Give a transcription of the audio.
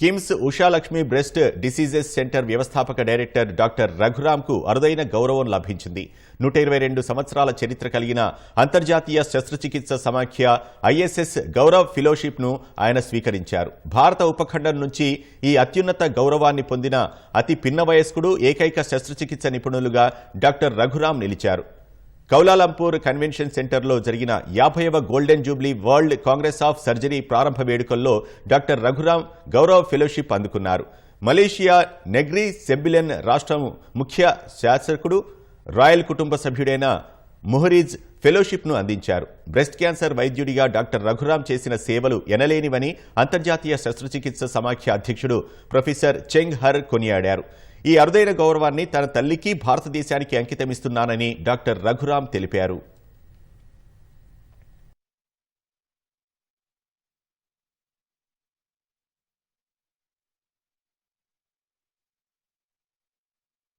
KIMS Ushalakshmi breast diseases centre వ్యవస్థాపక director doctor రఘురామ్కు అరుదైన గౌరవం లభించింది. నూట ఇరవై రెండు సంవత్సరాల చరిత్ర కలిగిన అంతర్జాతీయ శస్త్రచికిత్స సమాఖ్య ఐఎస్ఎస్ గౌరవ్ ఫిలోషిప్ను ఆయన స్వీకరించారు. భారత ఉపఖండం నుంచి ఈ అత్యున్నత గౌరవాన్ని పొందిన అతి పిన్న వయస్కుడు ఏకైక శస్త్రచికిత్స నిపుణులుగా డాక్టర్ రఘురాం నిలిచారు. కౌలాలంపూర్ కన్వెన్షన్ సెంటర్లో జరిగిన యాభైవ golden jubilee world congress of surgery ప్రారంభ వేడుకల్లో డాక్టర్ రఘురాం గౌరవ ఫెలోషిప్ అందుకున్నారు. మలేషియా నెగ్రీ సెబిలెన్ రాష్ట్రం ముఖ్య శాసకుడు రాయల్ కుటుంబ సభ్యుడైన ముహరీజ్ ఫెలోషిప్ను అందించారు. బ్రెస్ట్ క్యాన్సర్ వైద్యుడిగా డాక్టర్ రఘురాం చేసిన సేవలు ఎనలేనివని అంతర్జాతీయ శస్త్రచికిత్స సమాఖ్య అధ్యక్షుడు ప్రొఫెసర్ చెంగ్ హర్ కొనియాడారు. ఈ అరుదైన గౌరవాన్ని తన తల్లికి భారతదేశానికి అంకితమిస్తున్నానని డాక్టర్ రఘురాం తెలిపారు.